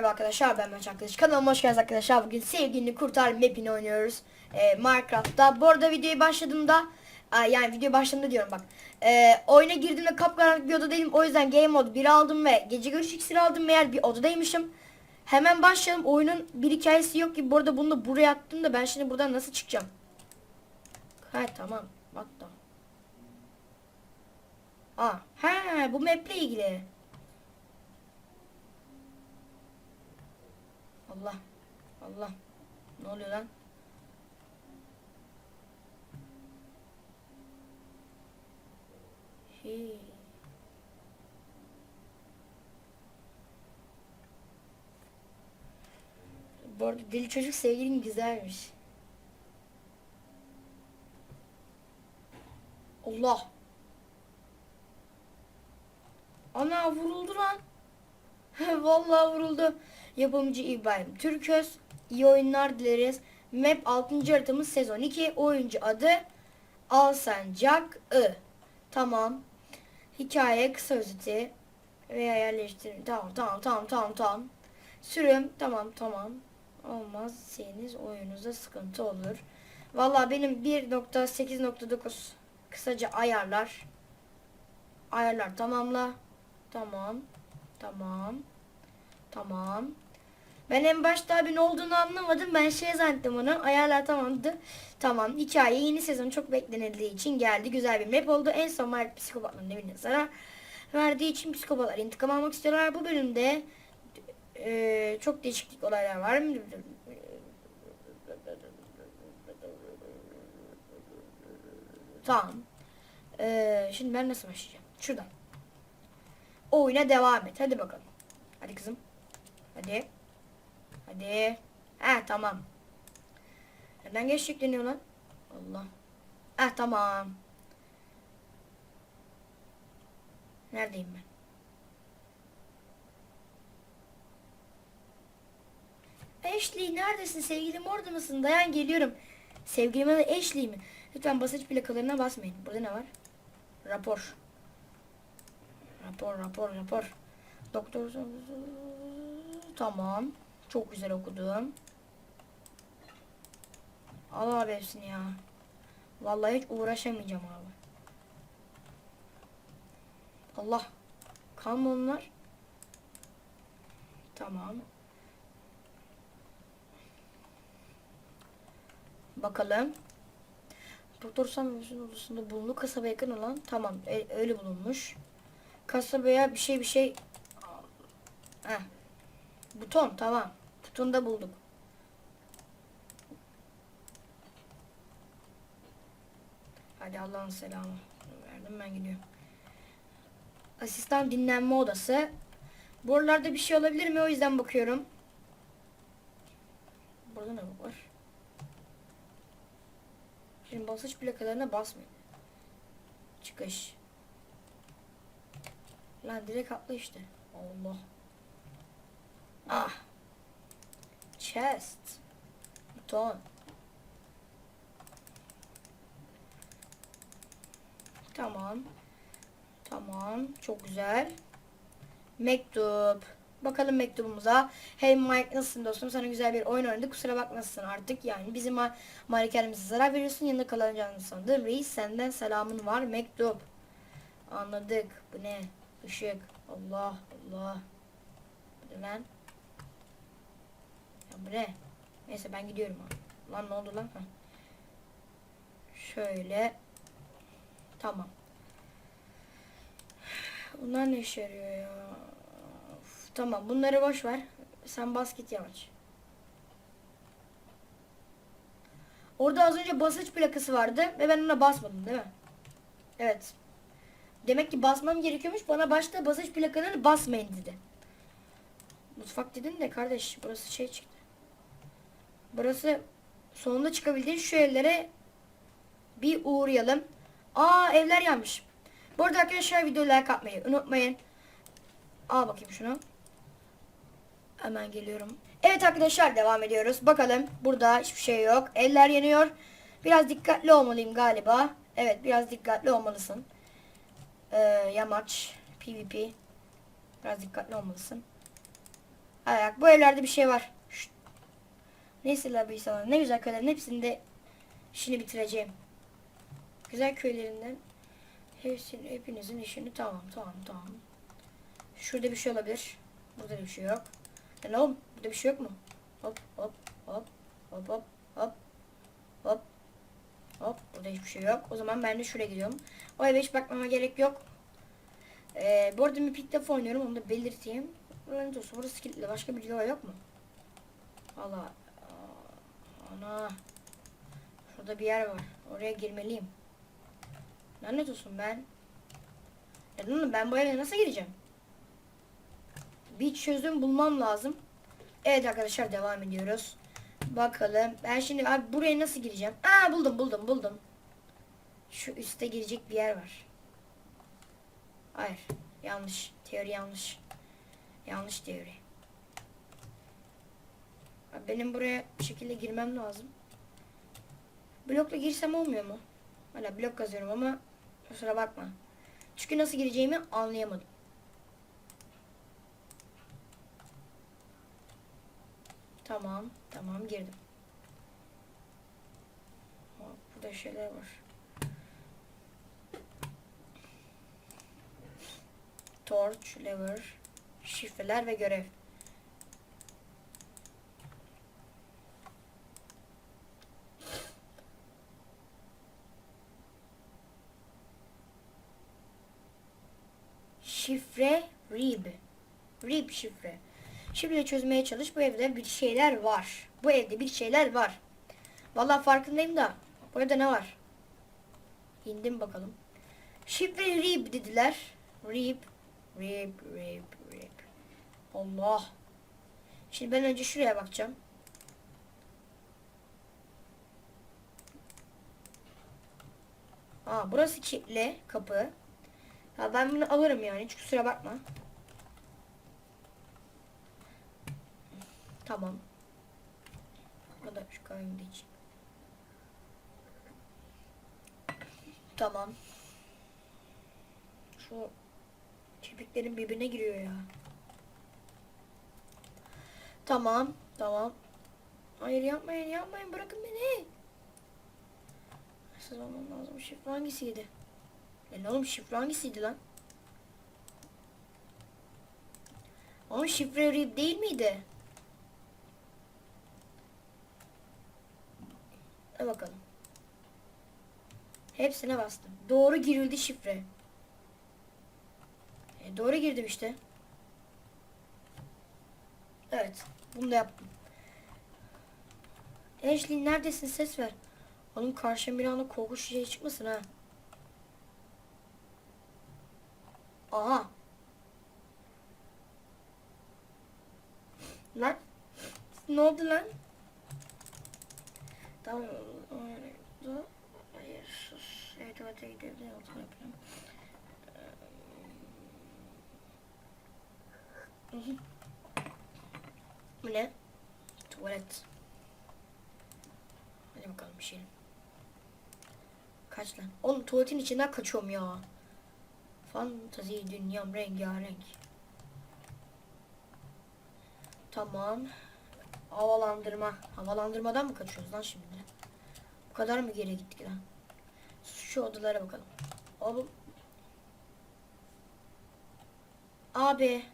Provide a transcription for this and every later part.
Merhaba arkadaşlar ben Maç Arkadaş kanalıma hoş geldiniz arkadaşlar. Bugün sevgilini kurtar mapini oynuyoruz. Ee, Minecraft'ta. Bu arada videoyu başladığımda yani video başladığımda diyorum bak. Ee, oyuna girdiğimde kapkaranlık bir odadayım o yüzden game mode 1 aldım ve gece görüş iksiri aldım. Meğer bir odadaymışım. Hemen başlayalım. Oyunun bir hikayesi yok ki. Bu arada bunu da buraya attım da ben şimdi buradan nasıl çıkacağım? Ha tamam. Bak da Aa, he bu maple ilgili Allah. Allah. Ne oluyor lan? Hey. Bu arada deli çocuk sevgilin güzelmiş. Allah. Ana vuruldu lan. Vallahi vuruldu. Yapımcı İbrahim Türköz. İyi oyunlar dileriz. Map 6. haritamız sezon 2. Oyuncu adı Alsancak I. Tamam. Hikaye kısa özeti veya yerleştirme. Tamam tamam tamam tamam tamam. Sürüm tamam tamam. Olmaz seniz oyunuzda sıkıntı olur. Vallahi benim 1.8.9 kısaca ayarlar. Ayarlar tamamla. Tamam. Tamam. Tamam. Ben en başta abi ne olduğunu anlamadım. Ben şey zannettim onu. Ayarlar tamamdı. Tamam. Hikaye yeni sezon çok beklenildiği için geldi. Güzel bir map oldu. En son Mike psikopatların evine zarar verdiği için psikopatlar intikam almak istiyorlar. Bu bölümde e, çok değişiklik olaylar var. Tamam. E, şimdi ben nasıl başlayacağım? Şuradan. Oyuna devam et. Hadi bakalım. Hadi kızım. Hadi. Hadi. He tamam. Neden geç yükleniyor lan? Allah. He tamam. Neredeyim ben? Ashley neredesin sevgilim orada mısın? Dayan geliyorum. Sevgilime de Ashley mi? Lütfen basınç plakalarına basmayın. Burada ne var? Rapor. Rapor rapor rapor. Doktor Tamam. Çok güzel okudum. Al abi ya. Vallahi hiç uğraşamayacağım abi. Allah. Kalma onlar. Tamam. Bakalım. Doktor Samuel'in odasında bulundu. Kasaba yakın olan. Tamam. e- öyle bulunmuş. Kasabaya bir şey bir şey. Heh. Buton tamam. Butonu da bulduk. Hadi Allah'ın selamı. Verdim ben gidiyorum. Asistan dinlenme odası. Buralarda bir şey olabilir mi? O yüzden bakıyorum. Burada ne var? Şimdi basınç plakalarına basmayın. Çıkış. Lan direkt atla işte. Allah. Chest. Buton. Tamam. Tamam. Çok güzel. Mektup. Bakalım mektubumuza. Hey Mike nasılsın dostum? Sana güzel bir oyun oynadık. Kusura bakmasın artık. Yani bizim ma malikanemize zarar veriyorsun. Yanında kalacağını sandım. Reis senden selamın var. Mektup. Anladık. Bu ne? Işık. Allah Allah. Bu ne lan? Bu ne? Neyse ben gidiyorum abi. Lan ne oldu lan? Heh. Şöyle. Tamam. Bunlar ne işe yarıyor ya? Of, tamam bunları boş ver. Sen basket yavaş. Orada az önce basınç plakası vardı ve ben ona basmadım değil mi? Evet. Demek ki basmam gerekiyormuş. Bana başta basınç plakalarını basmayın dedi. Mutfak dedin de kardeş burası şey çıktı. Burası sonunda çıkabildiğin şu evlere bir uğrayalım. Aa evler yanmış. Bu arada arkadaşlar videoyu like atmayı unutmayın. Al bakayım şunu. Hemen geliyorum. Evet arkadaşlar devam ediyoruz. Bakalım burada hiçbir şey yok. Eller yanıyor. Biraz dikkatli olmalıyım galiba. Evet biraz dikkatli olmalısın. Ee, yamaç. PvP. Biraz dikkatli olmalısın. Ayak bu evlerde bir şey var. Neyse bir sana. Ne güzel köylerin hepsinde işini bitireceğim. Güzel köylerinden hepsinin hepinizin işini tamam tamam tamam. Şurada bir şey olabilir. Burada da bir şey yok. Lan oğlum burada bir şey yok mu? Hop hop hop hop hop hop hop hop burada hiçbir şey yok. O zaman ben de şuraya gidiyorum. O eve hiç bakmama gerek yok. Ee, bu arada ilk defa oynuyorum onu da belirteyim. Lanet olsun burası kilitli. Başka bir cila yok mu? Allah. Ana. Şurada bir yer var. Oraya girmeliyim. Lanet olsun ben. Ya oğlum ben bu eve nasıl gireceğim? Bir çözüm bulmam lazım. Evet arkadaşlar devam ediyoruz. Bakalım. Ben şimdi abi buraya nasıl gireceğim? Aa buldum buldum buldum. Şu üste girecek bir yer var. Hayır. Yanlış. Teori yanlış. Yanlış teori. Benim buraya bir şekilde girmem lazım. Blokla girsem olmuyor mu? Hala blok kazıyorum ama kusura bakma. Çünkü nasıl gireceğimi anlayamadım. Tamam. Tamam girdim. Bak, Burada şeyler var. Torch, lever, şifreler ve görev. Şifre rib. Rib şifre. Şifre çözmeye çalış. Bu evde bir şeyler var. Bu evde bir şeyler var. Vallahi farkındayım da. Bu evde ne var? İndim bakalım. Şifre rib dediler. Rib. Rib, rib, rib. Allah. Şimdi ben önce şuraya bakacağım. Aa burası kilitli kapı. Ya ben bunu alırım yani hiç kusura bakma. Tamam. Burada şu kahvemi de içeyim. Tamam. Şu kirpiklerim birbirine giriyor ya. Tamam, tamam. Hayır yapmayın, yapmayın. Bırakın beni. Siz olmam lazım. Şifre hangisiydi? Lan oğlum şifre hangisiydi lan? Oğlum şifre rib değil miydi? Hadi bakalım. Hepsine bastım. Doğru girildi şifre. E, doğru girdim işte. Evet. Bunu da yaptım. Ashley neredesin? Ses ver. Oğlum karşıma bir anda korkunç şey çıkmasın ha. Aha. Lan. Ne oldu lan? Tamam. Hayır sus. Evet tuvalete. Yolculuk yapayım. Hı hı. Bu ne? Tuvalet. Hadi bakalım bir şey. Kaç lan? Oğlum tuvaletin içinden kaçıyorum ya. Fantazi dünyam rengarenk. Tamam. Havalandırma. Havalandırmadan mı kaçıyoruz lan şimdi? Bu kadar mı geri gittik lan? Şu odalara bakalım. Oğlum. Abi.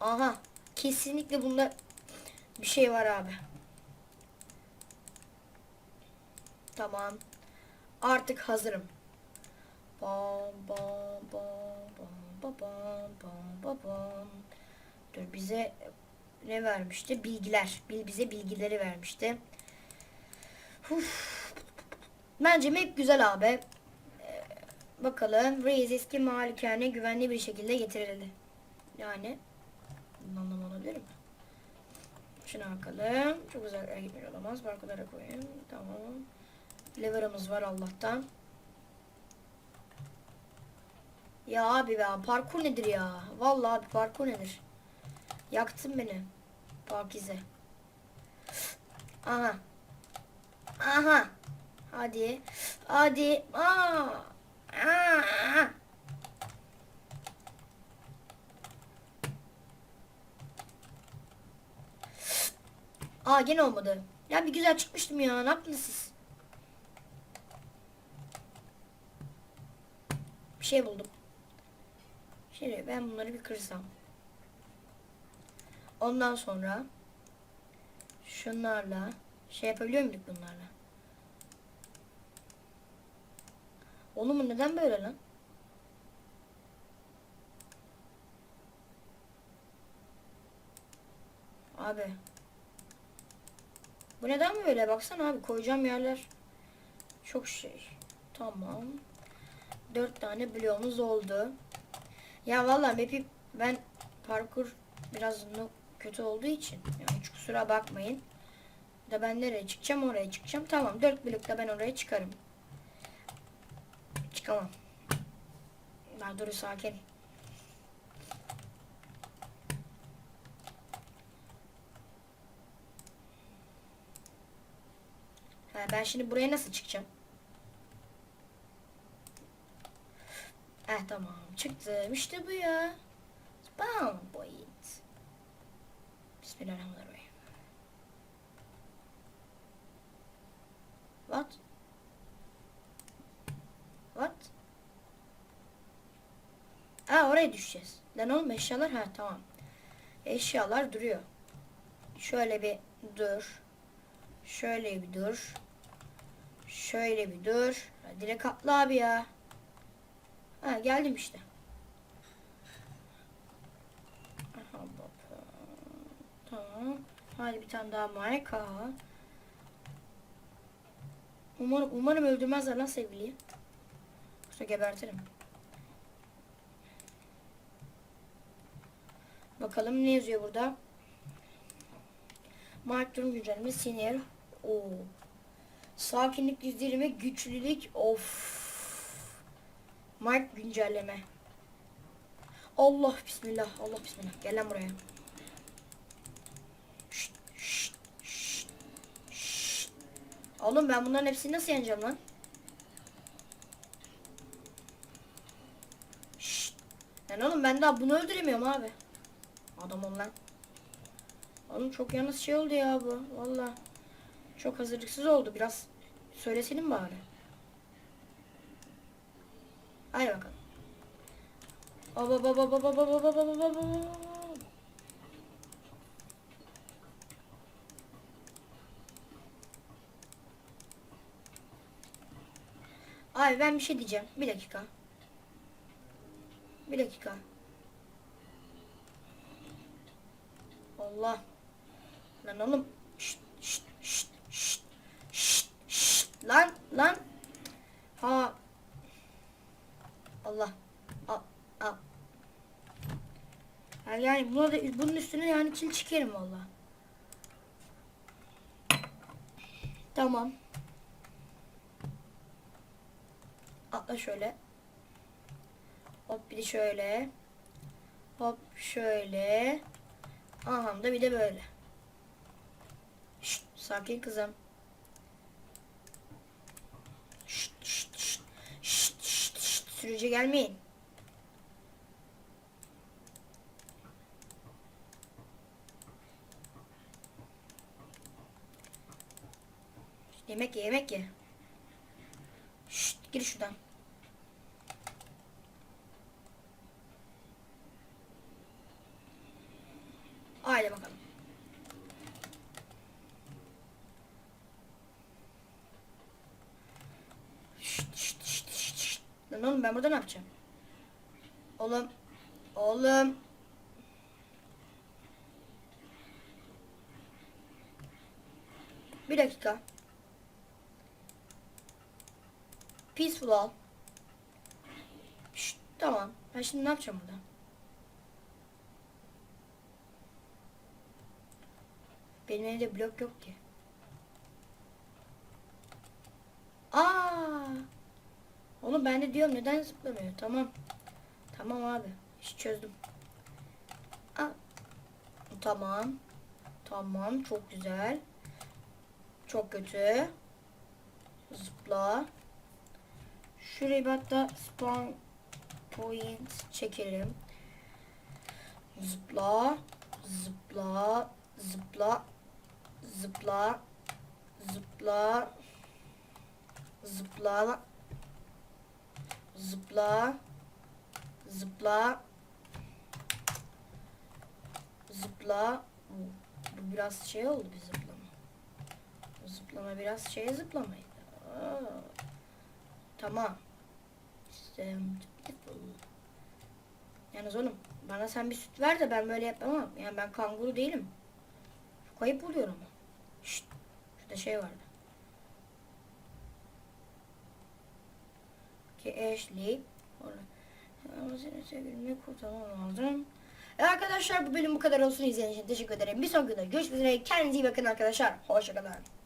Aha. Kesinlikle bunda bir şey var abi. Tamam. Artık hazırım. Bam bam bam bam bam bam bam bam. Dur bize ne vermişti? Bilgiler. Bil bize bilgileri vermişti. Uf. Bence map güzel abi. Ee, bakalım. Reis eski malikane güvenli bir şekilde getirildi. Yani anlam olabilir mi? Şuna bakalım. Çok güzel gitmiyor olamaz. Barkolara koyayım. Tamam. Lever'ımız var Allah'tan. Ya abi be parkur nedir ya? Vallahi abi parkur nedir? Yaktın beni. Pakize. Aha. Aha. Hadi. Hadi. Aa. Aa! Aa gene olmadı. Ya bir güzel çıkmıştım ya. Ne yaptınız? Bir şey buldum. Şimdi ben bunları bir kırsam. Ondan sonra şunlarla şey yapabiliyor muyduk bunlarla? Oğlum neden böyle lan? Abi. Bu neden böyle? Baksana abi koyacağım yerler çok şey. Tamam. Dört tane bloğumuz oldu. Ya vallahi map'i ben parkur biraz kötü olduğu için yani hiç kusura bakmayın. Da ben nereye çıkacağım oraya çıkacağım. Tamam dört blokta ben oraya çıkarım. Çıkamam. Daha dur sakin. Ha, ben şimdi buraya nasıl çıkacağım? Eh tamam çıktım işte bu ya. Spawn point. Bismillahirrahmanirrahim. What? What? Ha oraya düşeceğiz. Lan oğlum eşyalar ha tamam. Eşyalar duruyor. Şöyle bir dur. Şöyle bir dur. Şöyle bir dur. Direkt atla abi ya. Ha geldim işte. Aha baba. Tamam. Hadi bir tane daha marka. Umarım, umarım öldürmezler lan sevgiliyi. Yoksa gebertirim. Bakalım ne yazıyor burada. Mark durum güncelleme sinir. Oo. Sakinlik yüzdeleme güçlülük. Of. Mark güncelleme. Allah bismillah. Allah bismillah. Gel lan buraya. Şşt, şşt, şşt, şşt. Oğlum ben bunların hepsini nasıl yeneceğim lan? Şşt. Yani oğlum ben daha bunu öldüremiyorum abi. Adam ol lan. Oğlum çok yalnız şey oldu ya bu. Valla. Çok hazırlıksız oldu. Biraz söyleselim bari. Hadi bakalım. Baba Abi ben bir şey diyeceğim. Bir dakika. Bir dakika. Allah. Lan oğlum. Şşt, şşt, şşt, şşt, şşt. Lan, lan. Ha. Allah. Al, al. Yani, buna da, bunun üstüne yani çil çıkarım valla. Tamam. Atla şöyle. Hop bir de şöyle. Hop şöyle. Aha da bir de böyle. Şşt, sakin kızım. Şşt, şşt, şşt, şşt, şşt, şşt, sürücü gelmeyin. Yemek ye, yemek ye. Şşt, gir şuradan. Haydi bakalım. Şşt, şşt, şşt, şşt, şşt. Lan oğlum ben burada ne yapacağım? Oğlum. Oğlum. Bir dakika. Peaceful al. Şşt, tamam. Ben şimdi ne yapacağım burada? Benim evde blok yok ki. Aa! Oğlum ben de diyorum neden zıplamıyor? Tamam. Tamam abi. İş çözdüm. Aa. Tamam. Tamam. Çok güzel. Çok kötü. Zıpla. Şuraya bir hatta spawn point çekelim. Zıpla, zıpla, zıpla, zıpla, zıpla, zıpla, zıpla, zıpla, zıpla. Bu, biraz şey oldu bir zıplama. Zıplama biraz şey zıplamaydı. Aa, tamam. Yalnız oğlum bana sen bir süt ver de ben böyle yapamam. Yani ben kanguru değilim. Çok ayıp oluyor ama. Şşt. Şurada şey vardı. Ki Ashley. Ama seni sevgilimi kurtarmam lazım. E arkadaşlar bu bölüm bu kadar olsun izlediğiniz için teşekkür ederim. Bir sonraki videoda görüşmek üzere. Kendinize iyi bakın arkadaşlar. Hoşçakalın.